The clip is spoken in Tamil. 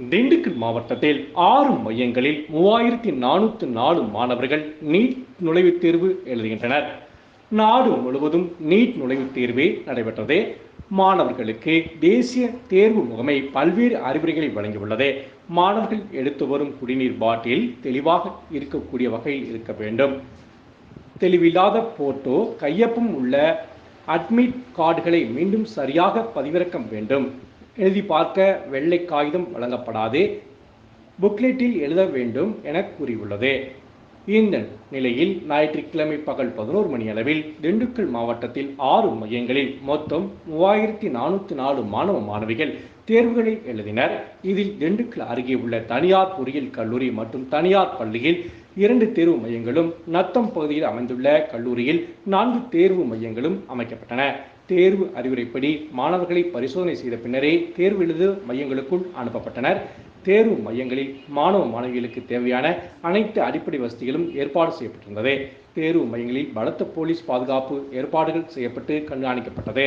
திண்டுக்கல் மாவட்டத்தில் ஆறு மையங்களில் மூவாயிரத்தி நானூற்று நாலு மாணவர்கள் நீட் நுழைவுத் தேர்வு எழுதுகின்றனர். நாடு முழுவதும் நீட் நுழைவுத் தேர்வே நடைபெற்றது. மாணவர்களுக்கு தேசிய தேர்வு முகமை பல்வேறு அறிவுரைகளை வழங்கியுள்ளது. மாணவர்கள் எடுத்து வரும் குடிநீர் பாட்டில் தெளிவாக இருக்கக்கூடிய வகையில் இருக்க வேண்டும். தெளிவில்லாத போட்டோ கையொப்பம் உள்ள அட்மிட் கார்டுகளை மீண்டும் சரியாக பதிவிறக்கம் வேண்டும். எழுதி பார்க்க வெள்ளை காகிதம் வழங்கப்படாது. புக்லெட்டில் எழுத வேண்டும் என கூறியுள்ளது. இந்த நிலையில் ஞாயிற்றுக்கிழமை பகல் பதினோரு மணி அளவில் திண்டுக்கல் மாவட்டத்தில் ஆறு மையங்களில் மொத்தம் மூவாயிரத்தி நானூற்றி நாலு மாணவ மாணவிகள் தேர்வுகளை எழுதினர். இதில் திண்டுக்கல் அருகே உள்ள தனியார் பொறியியல் கல்லூரி மற்றும் தனியார் பள்ளியில் இரண்டு தேர்வு மையங்களும் நத்தம் பகுதியில் அமைந்துள்ள கல்லூரியில் நான்கு தேர்வு மையங்களும் அமைக்கப்பட்டன. தேர்வு அறிவுரைப்படி மாணவர்களை பரிசோதனை செய்த பின்னரே தேர்வு எழுது மையங்களுக்குள் அனுப்பப்பட்டனர். தேர்வு மையங்களில் மாணவ மாணவிகளுக்கு தேவையான அனைத்து அடிப்படை வசதிகளும் ஏற்பாடு செய்யப்பட்டிருந்தது. தேர்வு மையங்களில் பலத்த போலீஸ் பாதுகாப்பு ஏற்பாடுகள் செய்யப்பட்டு கண்காணிக்கப்பட்டது.